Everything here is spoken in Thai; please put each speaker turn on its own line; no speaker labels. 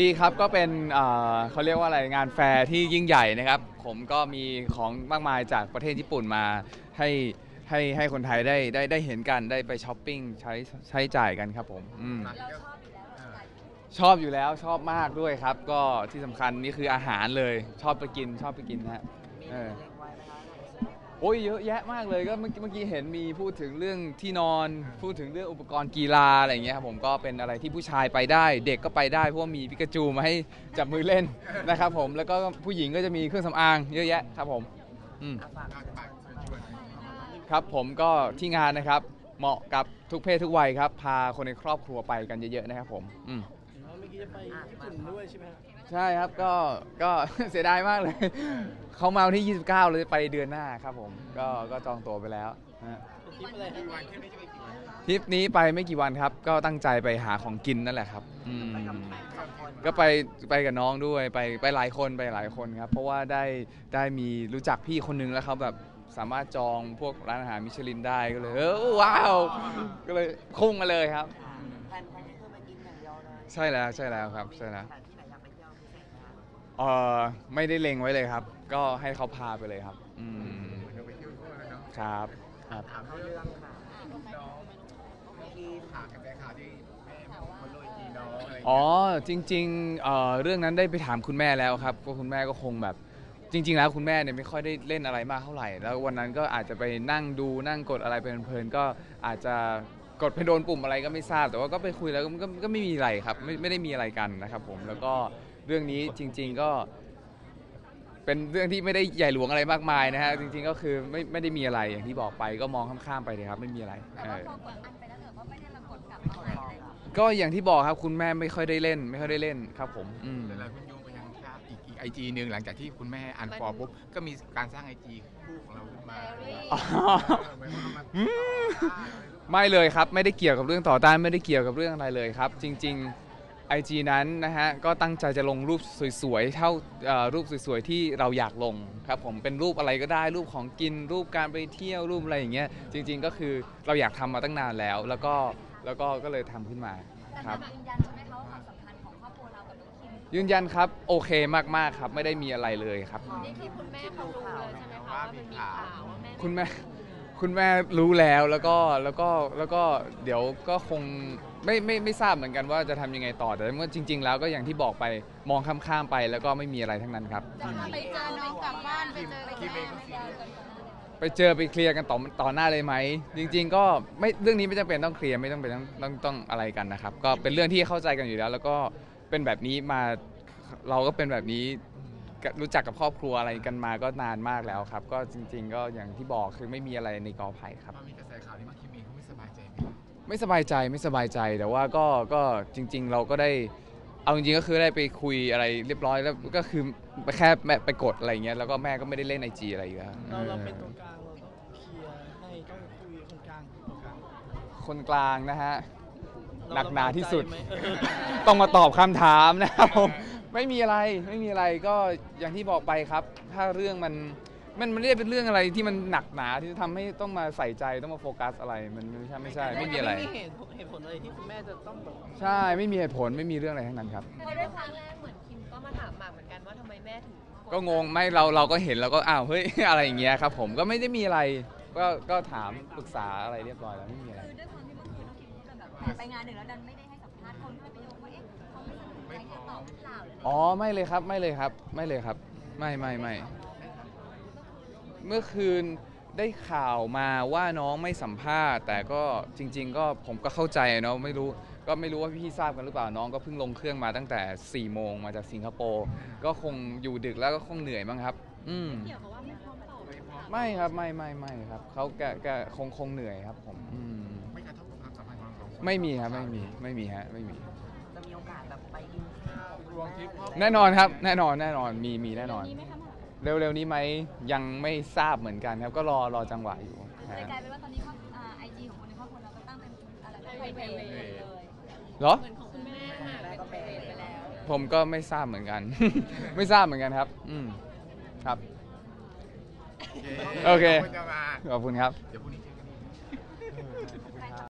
ดีครับก็เป็นเอ่อเขาเรียกว่าอะไรงานแฟร์ที่ยิ่งใหญ่นะครับ ผมก็มีของมากมายจากประเทศญี่ปุ่นมาให้ให้ให้คนไทยได้ได้ได้เห็นกันได้ไปช้อปปิ้งใช้ใช้จ่ายกันครับผมอืมชอบอยู่แล้วชอบมากด้วยครับ ก็ที่สำคัญนี่คืออาหารเลยชอบไปกินชอบไปกินฮะเออ โอ้ยเยอะแยะมากเลยก็เมื่อกี้เมื่อกี้เห็นมีพูดถึงเรื่องที่นอน พูดถึงเรื่องอุปกรณ์กีฬาอะไรอย่างเงี้ยครับผมก็เป็นอะไรที่ผู้ชายไปได้ เด็กก็ไปได้เพราะว่ามีปิกาจูมาให้จับมือเล่นนะครับผมแล้วก็ผู้หญิงก็จะมีเครื่องสำอางเยอะแยะครับผมอืมครับผมก็ที่งานนะครับ เหมาะกับทุกเพศทุกวัยครับ พาคนในครอบครัวไปกันเยอะๆนะครับผมอืม
กี้จะไปญี่ปุ่นด้วยใช่ไหมครับ
ใช่ครับก็ก็ เสียดายมากเลย เขามาวันที่ 29 เลยไปเดือนหน้าครับผม ก็ก็จองตั๋วไปแล้วฮะ
เป็นทริปอะไรครับ
ทริปนี้ไปไม่กี่วันครับ ก็ตั้งใจไปหาของกินนั่นแหละครับอืมก็ไปไปกับน้องด้วยไปไปหลายคนไปหลายคนครับ เพราะว่าได้ได้มีรู้จักพี่คนนึงแล้วเขาแบบสามารถจองพวกร้านอาหารมิชลินได้ก็เลยเออว้าว ก็เลยพุ่งมาเลยครับ
ไปกินอย่างเดียวเลย
ใช่แล้วใช่แล้วครับใช่แล้ว
แต่ที่ไหนอยากไปเที่ยวพิเศษนะ
เออไม่ได้เล็งไว้เลยครับ ก็ให้เขาพาไปเลยครับ อืมครับ ครับ
ถามเรื่องค่ะเมื่อกี้
ข่าวกระแสข่าวที่แม่คนโรยจีน้องอะไรอย่าง
อ๋อ
เงี้ย
จริงๆเอ่อเรื่องนั้นได้ไปถามคุณแม่แล้วครับก็คุณแม่ก็คงแบบ จริง ๆ แล้วคุณแม่เนี่ยไม่ค่อยได้เล่นอะไรมากเท่าไหร่ แล้ววันนั้นก็อาจจะไปนั่งดูนั่งกดอะไรเพลินๆก็อาจจะ กดไปโดนปุ่มอะไรก็ไม่ทราบ แต่ว่าก็ไปคุยแล้วก็ก็ก็ไม่มีอะไรครับไม่ไม่ได้มีอะไรกันนะครับผมแล้วก็เรื่องนี้จริง ๆก็ เป็นเรื่องที่ไม่ได้ใหญ่หลวงอะไรมากมายนะฮะจริง ๆ ก็คือไม่ไม่ได้มีอะไรอย่างที่บอกไปก็มองข้ามๆไปเลยครับ ไม่มีอะไร
แต่
เอ
ว่า
อ
พอกดอันไปแล้วเกิดว่าไม่ได้มากดกลับมาใหม่อะไรอย่างเงี้ย
ก็อย่างที่บอกครับคุณแม่ไม่ค่อยได้เล่น ไม่ค่อยได้เล่นครับ ผมอืม
แต่หลายคนโยงไปยังอีกอีกไอจีหนึ่งหลังจากที่คุณแม่อันฟอร์ปุ๊บก็มีการสร้างไอจีคู่ของเราขึ้นมา
อ๋อ
เหมือนว่ามัน
อืม ไม่เลยครับ ไม่ได้เกี่ยวกับเรื่องต่อต้านไม่ได้เกี่ยวกับเรื่องอะไรเลยครับ จริง ๆ IG นั้นนะฮะก็ตั้งใจจะลงรูปสวยๆเท่าเอ่อรูปสวยๆที่เราอยากลงครับผมเป็นรูปอะไรก็ได้รูปของกินรูปการไปเที่ยวรูปอะไรอย่างเงี้ยจริง ๆ ก็คือเราอยากทำมาตั้งนานแล้ว แล้วก็แล้วก็ก็เลยทำขึ้นมา
แต่
ครับ
ยืนยันใช่ไหมคะว่าความสัมพันธ์ของครอบครัวเรากับน้องคิม
ยืนยันครับโอเคมากๆครับไม่ได้มีอะไรเลยครับ
นี่คือคุณแม่เขารู้เลยใช่ไหมคะว่ามันมีข่าวว่าแม่
คุณแม่ คุณแม่รู้แล้วแล้วก็แล้วก็แล้วก็เดี๋ยวก็คงไม่ไม่ไม่ทราบเหมือนกันว่าจะทำยังไงต่อแต่เมื่อจริง ๆ แล้วก็อย่างที่บอกไปมองข้ามๆไปแล้วก็ไม่มีอะไรทั้งนั้นครับอืม
ไปเจอน้องกลับบ้านไปเจอกับแม่ไม่เจอกัน
ไปเจอไปเคลียร์กันต่อต่อหน้าเลยไหมจริง ๆ ก็ไม่เรื่องนี้ไม่จำเป็นต้องเคลียร์ไม่ต้องเป็นต้องต้องต้องอะไรกันนะครับ ก็เป็นเรื่องที่เข้าใจกันอยู่แล้ว แล้วก็เป็นแบบนี้มาเราก็เป็นแบบนี้ รู้จักกับครอบครัวอะไรกันมาก็นานมากแล้วครับ ก็จริง ๆ ก็อย่างที่บอกคือไม่มีอะไรในกอไผ่ครับ
พอมีกระแสข่าวนี้มาคิมเองเขาไม่สบายใจไหม
ไม่สบายใจไม่สบายใจแต่ว่าก็ก็จริง ๆ เราก็ได้เอาจริงๆก็คือได้ไปคุยอะไรเรียบร้อยแล้วก็คือไปแค่แม่ไปกดอะไรเงี้ยแล้วก็แม่ก็ไม่ได้เล่นไอจีอะไรอยู่แล้ว
เราเราเป็นตัวกลางเราต้องเคลียร์ให้ต้องคุยคนกลางตัวกลาง
คนกลางนะฮะ
เร
หนักหนาที่สุด
เรมั่นใจไหมเออ
ต้องมาตอบคำถามนะครับผม ไม่มีอะไรไม่มีอะไรก็อย่างที่บอกไปครับ ถ้าเรื่องมันมันมันไม่ได้เป็นเรื่องอะไรที่มันหนักหนาที่จะทำให้ต้องมาใส่ใจต้องมาโฟกัสอะไรมันไม่ใช่ไม่ใช่ไม่มีอะไร
ไม่มีเหตุผลเหตุผลอะไรที่คุณแม่จะต้องแบบ
ใช่ไม่มีเหตุผลไม่มีเรื่องอะไรทั้งนั้นครับ
เพราะด้วยครั้งแรกเหมือนคิมก็มาถามหมากเหมือนกันว่าทำไมแม่ถึง
ก็งงไม่เราเราก็เห็นแล้วก็อ้าวเฮ้ย อะไรอย่างเงี้ยครับ ผมก็ไม่ได้มีอะไร ก็ก็ถามปรึกษาอะไรเรียบร้อยแล้วไม่มีอะไร
คือด้วยความที่เมื่อคืนน้องคิมก็แบบไปงานหนึ่งแล้วดันไม่ได้ให้สัมภาษณ์คนก็เลยไปโยงว่าเอ๊ะเขาไม่สนใจจะต อบหรือเปล่าหรืออะไร
อ๋อไม่เลยครับไม่เลยครับไม่เลยครับ ไม่ไม่ไม่เมื่อคืนได้ข่าวมาว่าน้องไม่สัมภาษณ์ แต่ก็จริง ๆ ก็ผมก็เข้าใจเนาะไม่รู้ก็ไม่รู้ว่าพี่ๆทราบกันหรือเปล่าน้องก็เพิ่งลงเครื่องมาตั้งแต่4ี่โมงมาจากสิงคโปร์ก็คงอยู่ดึกแล้วก็คงเหนื่อยมั้งครับ อืม
เกี่ยวกับว่าไม่พร้อมตอบหรือเปล่า
ไม่ครับไม่ไม่ไม่ครับเขาแกแกคงคงเหนื่อยครับผมอืม
ไม่กระทบกับความสัมพันธ์ของเราสองคน
ไม่มีครับไม่มีไม่มีฮะไม่มี
จะ มีโอกาสแบบไปกินข้าว
รวมทริปครอบครัว
แน่นอนครับ แน่นอนแน่นอนมีมีแน่นอน
นี้ไหมคะหมาก
เร็วๆนี้ไหมยังไม่ทราบเหมือนกันครับ ก็รอรอจังหวะอยู่
แต่
ฮะ
กลายเป็นว่าตอนนี้ครอบไอจีของคนในครอบครัวเราก็ตั้งเป็นอะไรนะไพรเวทเลย
เหรอ
เหมือนของคุณแม่หมากเป็นไพรเวทไปแล้ว
ผมก็ไม่ทราบเหมือนกัน ไม่ทราบเหมือนกันครับ อืมครับ โอเค
ขบณจะมา
ขอบคุณครับ
เดี๋ยวพรุ่งนี้